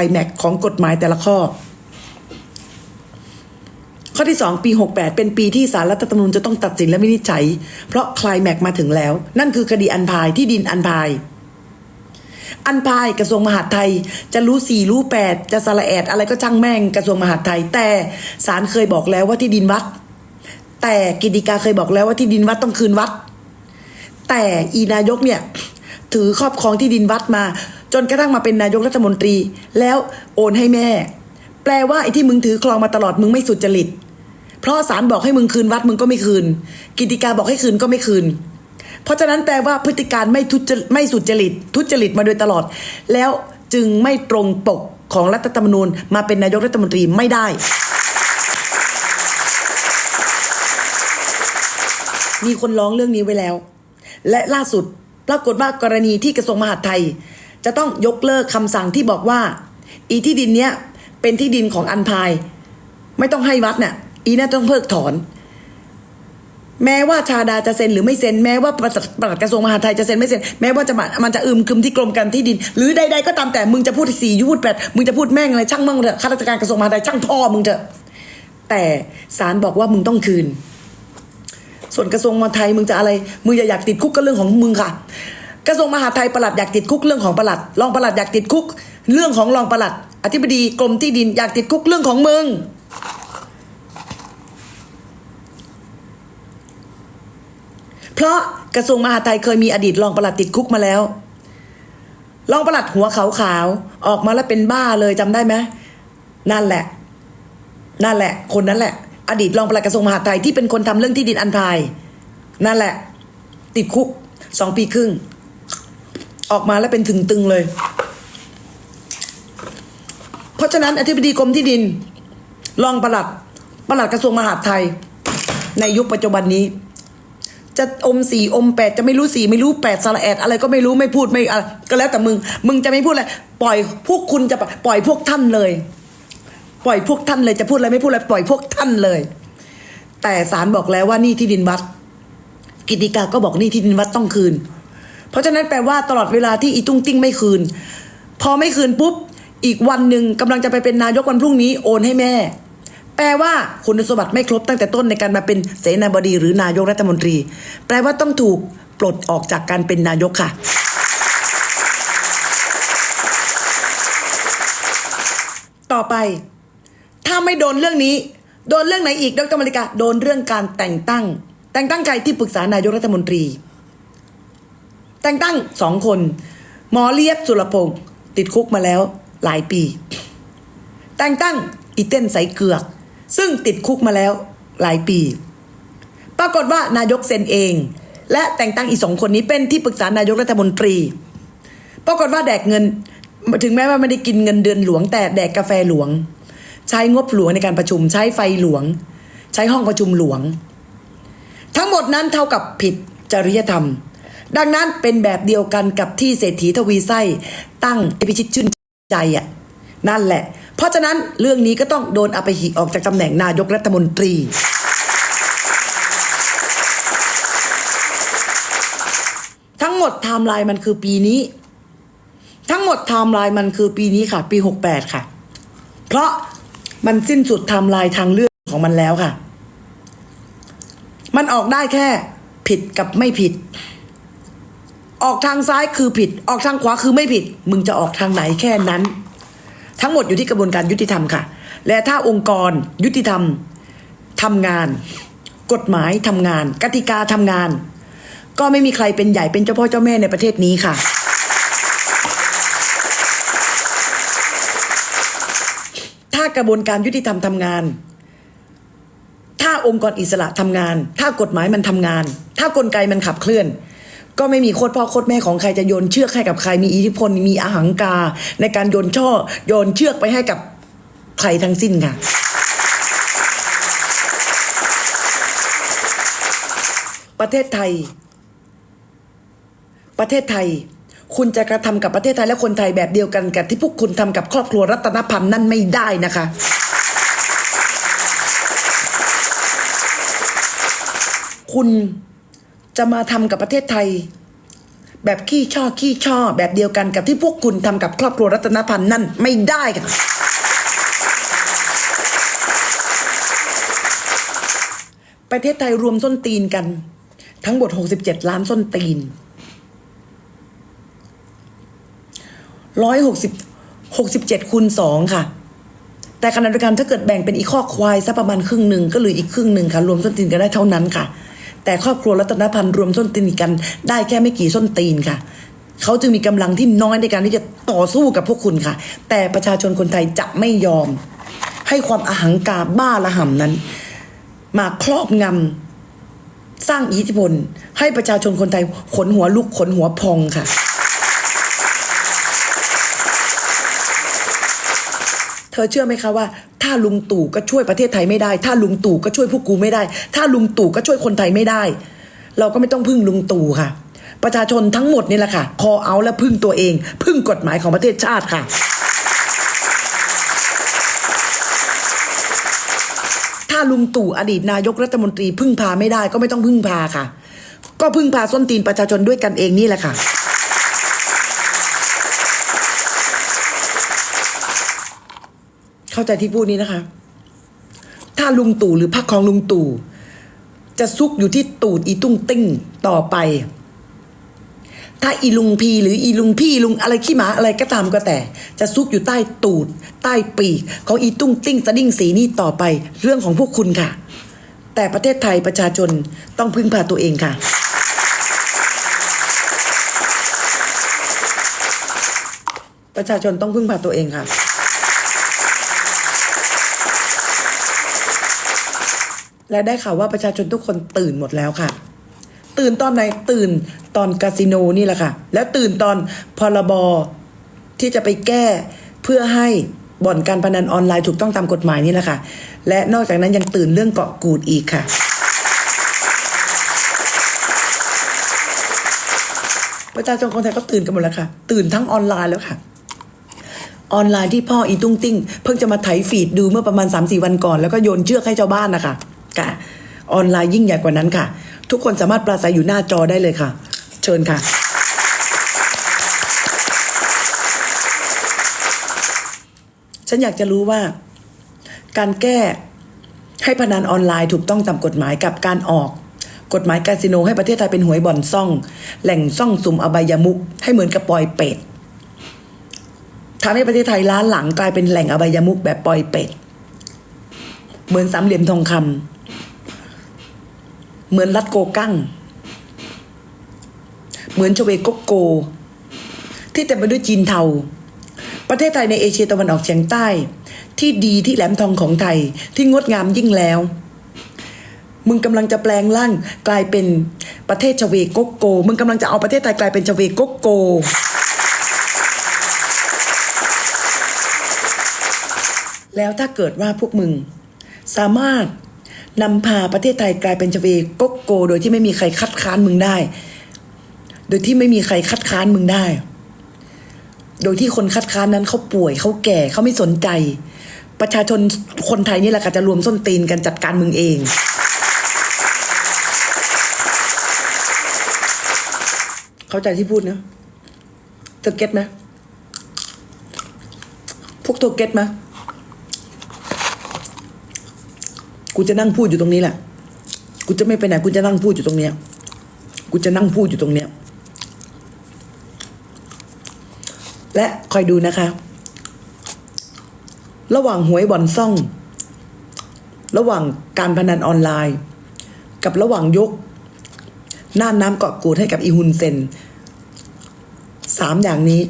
ลายแม็กของกฎหมายแต่ละข้อ ข้อที่ 2 ปี 68 เป็นปีที่สารรัฐธรรมนูญจะต้องตัดสินและวินิจฉัย เพราะคลายแม็กมาถึงแล้ว นั่นคือคดีอันพายที่ดินอันพายอันพายกระทรวงมหาดไทย จะรู้สี่รู้แปดจะสละแอดอะไรก็ช่างแม่งกระทรวงมหาดไทย แต่ศาลเคยบอกแล้วว่าที่ดินวัด แต่กิติกาเคยบอกแล้วว่าที่ดินวัดต้องคืนวัด แต่อีนายกเนี่ย ถือครอบครองที่ดินวัดมา จนกระทั่งมาเป็นนายกรัฐมนตรี แล้วโอนให้แม่ แปลว่าไอ้ที่มึงถือครองมาตลอดมึงไม่สุจริต เพราะศาลบอกให้มึงคืนวัดมึงก็ไม่คืน กิติกาบอกให้คืนก็ไม่คืน เพราะฉะนั้นแปลว่าพฤติการไม่ทุจริตไม่สุจริต ทุจริตมาโดยตลอด แล้วจึงไม่ตรงปกของรัฐธรรมนูญมาเป็นนายกรัฐมนตรีไม่ได้ มีคนร้องเรื่องนี้ไว้แล้ว และล่าสุดปรากฏว่ากรณีที่กระทรวงมหาดไทย จะต้องยกเลิกคำสั่งที่บอกว่า อีที่ดินเนี้ยเป็นที่ดินของอันพาย ไม่ต้องให้วัดเนี่ยอีน่าต้องเพิกถอน แม้ว่าชาดาจะเซ็นหรือไม่เซ็น แม้ว่าประปลัดกระทรวงมหาดไทยจะเซ็นไม่เซ็น แม้ว่าจะมันจะอึมครึมที่กรมการที่ดิน หรือใดๆก็ตามแต่มึงจะพูดสี่ยูพูดแปดมึงจะพูดแม่งอะไรช่างมั่งเถอะข้าราชการกระทรวงมหาดไทยช่างพ่อมึงเถอะแต่ศาลบอกว่ามึงต้องคืน ส่วนกระทรวงมหาดไทยมึงจะอะไร มึงจะอยากติดคุกก็เรื่องของมึงค่ะ กระทรวงมหาดไทยประหลัดอยากติดคุกเรื่องของประหลัด รองประหลัดอยากติดคุก เรื่องของรองประหลัด อธิบดีกรมที่ดินอยากติดคุกเรื่องของมึงเพราะกระทรวงมหาดไทยเคยมีอดีตรองประหลัดติดคุกมาแล้วรองประหลัดหัวขาวๆออกมาแล้วเป็นบ้าเลยจำได้ไหมนั่นแหละ นั่นแหละ คนนั้นแหละ อดีตรองประหลัดกระทรวงมหาดไทยที่เป็นคนทำเรื่องที่ดินอันพาย นั่นแหละ ติดคุกสองปีครึ่ง ออกมาแล้วเป็นถึงตึงเลย เพราะฉะนั้นอธิบดีกรมที่ดิน รองปลัดปลัดกระทรวงมหาดไทย ในยุคปัจจุบันนี้ จะอมสีอมแปดจะไม่รู้สีไม่รู้แปดสระแอดอะไรก็ไม่รู้ไม่พูดไม่อะไรก็แล้วแต่มึง มึงจะไม่พูดอะไรปล่อยพวกคุณจะปล่อยพวกท่านเลย ปล่อยพวกท่านเลยจะพูดอะไรไม่พูดอะไรปล่อยพวกท่านเลย แต่ศาลบอกแล้วว่านี่ที่ดินวัดกิติกาก็บอกนี่ที่ดินวัดต้องคืน เพราะฉะนั้นแปลว่าตลอดเวลาที่อีตุ้งติ้งไม่คืน พอไม่คืนปุ๊บ อีกวันหนึ่งกำลังจะไปเป็นนายกวันพรุ่งนี้โอนให้แม่ แปลว่าคุณสมบัติไม่ครบตั้งแต่ต้นในการมาเป็นเสนาบดีหรือนายกรัฐมนตรี แปลว่าต้องถูกปลดออกจากการเป็นนายกค่ะต่อไป ถ้าไม่โดนเรื่องนี้ โดนเรื่องไหนอีกดรมาริกาโดนเรื่องการแต่งตั้ง แต่งตั้งใครที่ปรึกษานายกรัฐมนตรี แต่งตั้งสองคน หมอเลียบสุรพงศ์ติดคุกมาแล้วหลายปี แต่งตั้งอีเต้นใสเกือก ซึ่งติดคุกมาแล้วหลายปี ปรากฏว่านายกเซ็นเอง และแต่งตั้งอีสองคนนี้เป็นที่ปรึกษานายกรัฐมนตรี ปรากฏว่าแดกเงินถึงแม้ว่าไม่ได้กินเงินเดือนหลวง แต่แดกกาแฟหลวง ใช้งบหลวงในการประชุม ใช้ไฟหลวง ใช้ห้องประชุมหลวง ทั้งหมดนั้นเท่ากับผิดจริยธรรม ดังนั้นเป็นแบบเดียวกันกับที่เศรษฐีทวีไส้ตั้งอภิชิตชื่นใจอะนั่นแหละ เพราะฉะนั้นเรื่องนี้ก็ต้องโดนอภิหิออกจากตำแหน่งนายกรัฐมนตรี ทั้งหมดไทม์ไลน์มันคือปีนี้ ทั้งหมดไทม์ไลน์มันคือปีนี้ค่ะ ปี 68 ค่ะ เพราะมันสิ้นสุดไทม์ไลน์ทางเลือกของมันแล้วค่ะ มันออกได้แค่ผิดกับไม่ผิด ออกทางซ้ายคือผิด ออกทางขวาคือไม่ผิด มึงจะออกทางไหนแค่นั้น ทั้งหมดอยู่ที่กระบวนการยุติธรรมค่ะ และถ้าองค์กรยุติธรรมทำงาน กฎหมายทำงาน กติกาทำงาน ก็ไม่มีใครเป็นใหญ่เป็นเจ้าพ่อเจ้าแม่ในประเทศนี้ค่ะ ถ้ากระบวนการยุติธรรมทำงาน ถ้าองค์กรอิสระทำงาน ถ้ากฎหมายมันทำงาน ถ้ากลไกมันขับเคลื่อน ก็ไม่มีโคตรพ่อโคตรแม่ของใครจะโยนเชือกให้กับใครมีอิทธิพลมีอาหังกา ในการโยนช่อโยนเชือกไปให้กับใครทั้งสิ้นค่ะ ประเทศไทย ประเทศไทย คุณจะกระทำกับประเทศไทยและคนไทยแบบเดียวกันกับที่พวกคุณทำกับครอบครัวรัตนพันธ์นั่นไม่ได้นะคะคุณ จะมาทำกับประเทศไทย แบบขี้ช่อขี้ช่อแบบเดียวกันกับที่พวกคุณทำกับครอบครัวรัตนพันธ์นั่นไม่ได้ค่ะประเทศไทยรวมส้นตีนกัน ทั้งหมด 67 ล้านส้นตีนร้อยหกสิบหกสิบเจ็ดคูณสองค่ะ แต่ขณะเดียวกันถ้าเกิดแบ่งเป็นอีกข้อควายสักประมาณครึ่งหนึ่งก็เหลืออีกครึ่งหนึ่งค่ะ รวมส้นตีนกันได้เท่านั้นค่ะ แต่ครอบครัวรัตนพันธ์รวมส้นตีนกัน ได้แค่ไม่กี่ส้นตีนค่ะเขาจึงมีกำลังที่น้อยในการที่จะต่อสู้กับพวกคุณค่ะ แต่ประชาชนคนไทยจะไม่ยอม ให้ความอหังการบ้าระห่ำนั้น มาครอบงำสร้างอิทธิพล ให้ประชาชนคนไทยขนหัวลุกขนหัวพองค่ะ เธ อเชื่อไหมคะว่า ถ้าลุงตู่ก็ช่วยประเทศไทยไม่ได้ ถ้าลุงตู่ก็ช่วยพวกกูไม่ได้ ถ้าลุงตู่ก็ช่วยคนไทยไม่ได้ เราก็ไม่ต้องพึ่งลุงตู่ค่ะ ประชาชนทั้งหมดนี่แหละค่ะ คอเอาและพึ่งตัวเอง พึ่งกฎหมายของประเทศชาติค่ะ ถ้าลุงตู่อดีตนายกรัฐมนตรีพึ่งพาไม่ได้ก็ไม่ต้องพึ่งพาค่ะ ก็พึ่งพาส้นตีนประชาชนด้วยกันเองนี่แหละค่ะ เข้าใจที่พูดนี้นะคะ ถ้าลุงตู่หรือพรรคของลุงตู่จะซุกอยู่ที่ตูดอีตุ้งติ้งต่อไป ถ้าอีลุงพีหรืออีลุงพี่ลุงอะไรขี้หมาอะไรก็ตามก็แต่ จะซุกอยู่ใต้ตูด ใต้ปีกของอีตุ้งติ้งสดิ้งสีนี่ต่อไป เรื่องของพวกคุณค่ะ แต่ประเทศไทยประชาชนต้องพึ่งพาตัวเองค่ะประชาชนต้องพึ่งพาตัวเองค่ะ และได้ข่าวว่าประชาชนทุกคนตื่นหมดแล้วค่ะ ตื่นตอนไหนตื่นตอนคาสิโนนี่แหละค่ะ แล้วตื่นตอนพรบที่จะไปแก้เพื่อให้บ่อนการพนันออนไลน์ถูกต้องตามกฎหมายนี่แหละค่ะ และนอกจากนั้นยังตื่นเรื่องเกาะกูดอีกค่ะ ประชาชนคนไทยก็ตื่นกันหมดแล้วค่ะ ตื่นทั้งออนไลน์แล้วค่ะ ออนไลน์ที่พ่ออีตุ้งติ้ง เพิ่งจะมาไถฟีดดูเมื่อประมาณ3-4วันก่อน แล้วก็โยนเชือกให้ชาวบ้านนะคะ ค่ะ ออนไลน์ยิ่งใหญ่กว่านั้นค่ะ ทุกคนสามารถปราศัยอยู่หน้าจอได้เลยค่ะ เชิญค่ะ ฉันอยากจะรู้ว่า การแก้ให้พนันออนไลน์ถูกต้องตามกฎหมายกับการออกกฎหมายคาสิโนให้ประเทศไทยเป็นหวยบ่อนซ่อง แหล่งซ่องสุมอบายมุกให้เหมือนกับปอยเป็ดทำให้ประเทศไทยล้าหลังกลายเป็นแหล่งอบายมุกแบบปอยเป็ด เหมือนสามเหลี่ยมทองคำ เหมือนรัดโกกั้ง เหมือนชเวโกโก ที่เต็มไปด้วยจีนเทา ประเทศไทยในเอเชียตะวันออกเฉียงใต้ ที่ดีที่แหลมทองของไทยที่งดงามยิ่งแล้ว มึงกำลังจะแปลงร่างกลายเป็นประเทศชเวโกโก มึงกำลังจะเอาประเทศไทยกลายเป็นชเวโกโกแล้วถ้าเกิดว่าพวกมึง สามารถ นำพาประเทศไทยกลายเป็นชเวโกโก โดยที่ไม่มีใครคัดค้านมึงได้ โดยที่ไม่มีใครคัดค้านมึงได้ โดยที่คนคัดค้านนั้นเขาป่วยเขาแก่เขาไม่สนใจ ประชาชนคนไทยนี่แหละค่ะจะรวมส้นตีนกันจัดการมึงเองเข้าใจที่พูดนะเธอเก็ตไหมพวกเธอเก็ตไหม กูจะนั่งพูดอยู่ตรงนี้แหละ กูจะไม่ไปไหนกูจะนั่งพูดอยู่ตรงเนี้ย กูจะนั่งพูดอยู่ตรงเนี้ย และคอยดูนะคะ ระหว่างหวยบ่อนซ่อง ระหว่างการพนันออนไลน์ กับระหว่างยกน่านน้ำเกาะกูดให้กับอีฮุนเซนสามอย่างนี้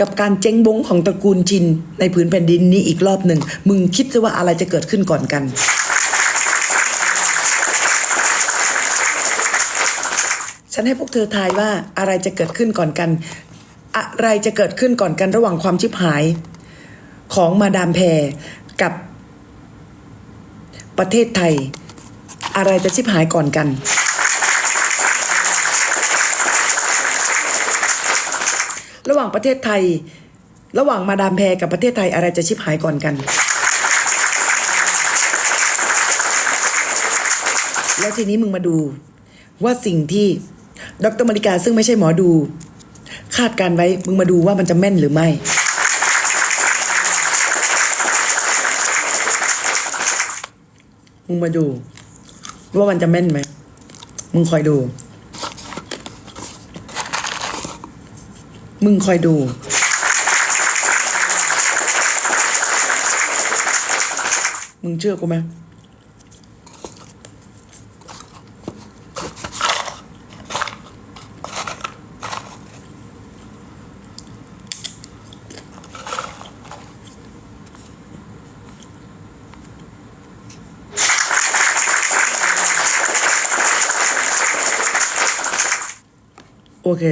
กับการเจ๊งบงของตระกูลชิน ในผืนแผ่นดินนี้อีกรอบหนึ่ง มึงคิดซะว่าอะไรจะเกิดขึ้นก่อนกัน ฉันให้พวกเธอทายว่าอะไรจะเกิดขึ้นก่อนกัน อะไรจะเกิดขึ้นก่อนกันระหว่างความชิบหาย ของมาดามแพรกับประเทศไทย อะไรจะชิบหายก่อนกัน ระห ว่างประเทศไทย ระหว่างมาดามแพรกับประเทศไทยอะไรจะชิบหายก่อนกัน แล้วทีนี้มึงมาดูว่าสิ่งที่ดรมาริกาซึ่งไม่ใช่หมอดู คาดการไว้มึงมาดูว่ามันจะแม่นหรือไม่มึงมาดู ว่ามันจะแม่นไหม มึงคอยดู มึงคอยดู มึงเชื่อกูไหมโอเค